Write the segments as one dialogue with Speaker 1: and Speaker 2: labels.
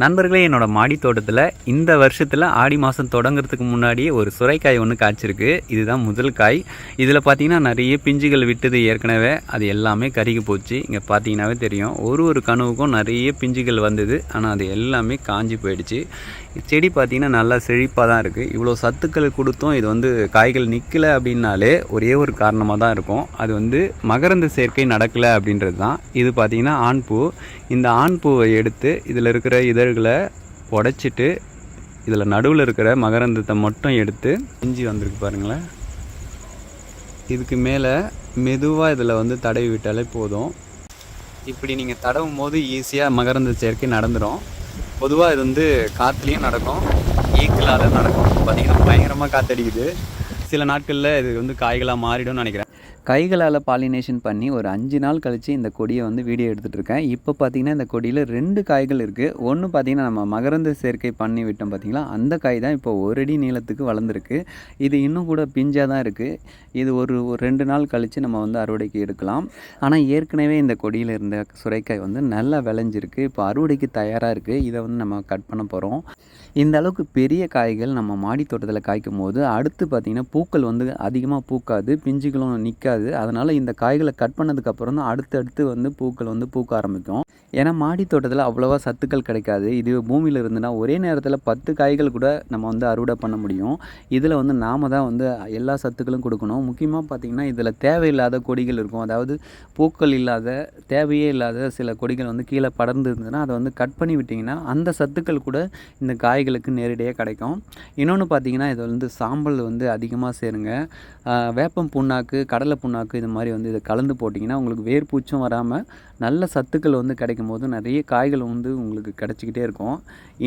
Speaker 1: நண்பர்களே என்னோடய மாடி தோட்டத்தில் இந்த வருஷத்தில் ஆடி மாதம் தொடங்குறதுக்கு முன்னாடியே ஒரு சுரைக்காய் ஒன்று காய்ச்சிருக்கு. இதுதான் முதல் காய். இதில் பார்த்தீங்கன்னா நிறைய பிஞ்சுகள் விட்டது ஏற்கனவே. அது எல்லாமே கருகி போச்சு. இங்கே பார்த்தீங்கன்னாவே தெரியும். ஒரு ஒரு கனவுக்கும் நிறைய பிஞ்சுகள் வந்தது. ஆனால் அது எல்லாமே காஞ்சி போயிடுச்சு. செடி பார்த்திங்கன்னா நல்லா செழிப்பாக தான் இருக்குது இவ்வளோ சத்துக்கள் கொடுத்தும் இது வந்து காய்கள் நிற்கலை அப்படின்னாலே ஒரே ஒரு காரணமாக தான் இருக்கும். அது வந்து மகரந்த சேர்க்கை நடக்கலை அப்படின்றது தான் இது பார்த்திங்கன்னா ஆண் பூ. இந்த ஆண் பூவை எடுத்து இதில் இருக்கிற விதர்களை உடைச்சிட்டு இதில் நடுவில் இருக்கிற மகரந்தத்தை மட்டும் எடுத்து இஞ்சி வந்திருக்கு பாருங்களேன். இதுக்கு மேலே மெதுவாக இதில் வந்து தடவி விட்டாலே போதும். இப்படி நீங்கள் தடவும் போது ஈஸியாக மகரந்த சேர்க்கை நடந்துடும் பொதுவாக இது வந்து காற்றுலேயும் நடக்கும் ஈக்கலால் நடக்கும். பார்த்திங்கன்னா பயங்கரமாக காற்றடிக்குது சில நாட்களில் இது வந்து காய்களாக மாறிடும்னு நினைக்கிறேன். கைகளால் பாலினேஷன் பண்ணி ஒரு அஞ்சு நாள் கழித்து இந்த கொடியை வந்து வீடியோ எடுத்துகிட்டு இருக்கேன். இப்போ பார்த்தீங்கன்னா இந்த கொடியில் ரெண்டு காய்கள் இருக்குது ஒன்று பார்த்தீங்கன்னா நம்ம மகரந்த சேர்க்கை பண்ணி விட்டோம் பார்த்தீங்களா அந்த காய் தான் இப்போ ஒரு அடி நீளத்துக்கு வளர்ந்துருக்கு. இது இன்னும் கூட பிஞ்சாக தான் இருக்குது இது ஒரு ரெண்டு நாள் கழித்து நம்ம வந்து அறுவடைக்கு எடுக்கலாம். ஆனால் ஏற்கனவே இந்த கொடியில் இருந்த சுரைக்காய் வந்து நல்லா விளைஞ்சிருக்கு. இப்போ அறுவடைக்கு தயாராக இருக்குது இதை வந்து நம்ம கட் பண்ண போகிறோம் இந்த அளவுக்கு பெரிய காய்கள் நம்ம மாடி தோட்டத்தில் காய்க்கும் போது அடுத்து பார்த்திங்கன்னா பூக்கள் வந்து அதிகமாக பூக்காது. பிஞ்சுகளும் நிற்காது அதனால் இந்த காய்களை கட் பண்ணதுக்கப்புறம் தான் அடுத்தடுத்து வந்து பூக்கள் வந்து பூக்க ஆரம்பிக்கும். ஏன்னா மாடி தோட்டத்தில் அவ்வளோவா சத்துக்கள் கிடைக்காது. இது பூமியில் இருந்துன்னா ஒரே நேரத்தில் பத்து காய்கள் கூட நம்ம வந்து அறுவடை பண்ண முடியும். இதில் வந்து நாம தான் வந்து எல்லா சத்துக்களும் கொடுக்கணும். முக்கியமாக பார்த்திங்கன்னா இதில் தேவையில்லாத கொடிகள் இருக்கும். அதாவது பூக்கள் இல்லாத தேவையே இல்லாத சில கொடிகள் வந்து கீழே படர்ந்து இருந்ததுன்னா அதை வந்து கட் பண்ணி விட்டிங்கன்னா அந்த சத்துக்கள் கூட இந்த காய்களுக்கு நேரடியாக கிடைக்கும். இன்னொன்று பார்த்தீங்கன்னா இதில் வந்து சாம்பல் வந்து அதிகமாக சேருங்க. வேப்பம் புண்ணாக்கு கடலை புண்ணாக்கு இது மாதிரி வந்து இதை கலந்து போட்டிங்கன்னா உங்களுக்கு வேர்பூச்சும் வராமல் நல்ல சத்துக்கள் வந்து கிடைக்கும். போது நிறைய காய்கள் வந்து உங்களுக்கு கிடச்சிக்கிட்டே இருக்கும்.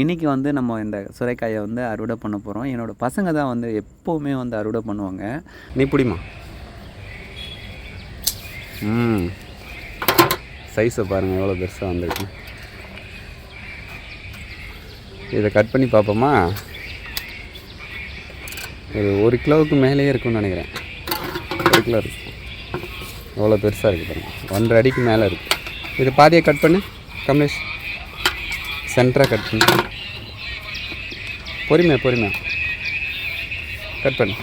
Speaker 1: இன்றைக்கி வந்து நம்ம இந்த சுரைக்காயை வந்து அறுவடை பண்ண போகிறோம் என்னோடய பசங்க தான் வந்து எப்போவுமே வந்து அறுவடை பண்ணுவாங்க. நீ பிடிமா? ம். சைஸை பாருங்கள் எவ்வளோ பெருசாக வந்திருக்கு. இதை கட் பண்ணி பார்ப்போமா? ஒரு ஒரு கிலோவுக்கு மேலேயே இருக்கும்னு நினைக்கிறேன். ஒரு கிலோ இருக்கு. எவ்வளோ பெருசாக இருக்குது பாருங்கள் ஒன்றரை அடிக்கு மேலே இருக்குது இது பாதியை கட் பண்ணு. கமலேஷ். சென்டராக கட் பண்ணு. பொறுமையா பொறுமையா. கட் பண்ணு.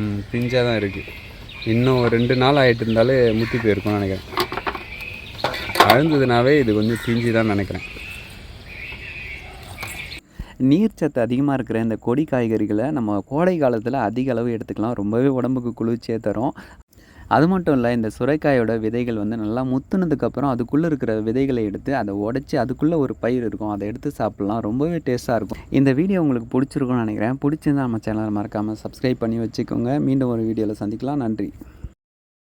Speaker 1: ம் பிஞ்சாக தான் இருக்குது இன்னும் ஒரு ரெண்டு நாள் ஆகிட்டு இருந்தாலே முத்தி போயிருக்கும்னு நினைக்கிறேன். அழுந்ததுனாவே இது கொஞ்சம் பிஞ்சு தான் நினைக்கிறேன். நீர்ச்சத்து அதிகமாக இருக்கிற இந்த கொடி காய்கறிகளை நம்ம கோடை காலத்தில் அதிக அளவு எடுத்துக்கலாம். ரொம்பவே உடம்புக்கு குளிர்ச்சியை தரும். அது மட்டும் இல்லை இந்த சுரைக்காயோட விதைகள் வந்து நல்லா முத்துனதுக்கப்புறம் அதுக்குள்ளே இருக்கிற விதைகளை எடுத்து அதை உடச்சி அதுக்குள்ளே ஒரு பயிர் இருக்கும். அதை எடுத்து சாப்பிட்லாம். ரொம்பவே டேஸ்ட்டாக இருக்கும். இந்த வீடியோ உங்களுக்கு பிடிச்சிருக்கும்னு நினைக்கிறேன். பிடிச்சிருந்தா நம்ம சேனலை மறக்காமல் சப்ஸ்கிரைப் பண்ணி வச்சுக்கோங்க. மீண்டும் ஒரு வீடியோவில் சந்திக்கலாம். நன்றி.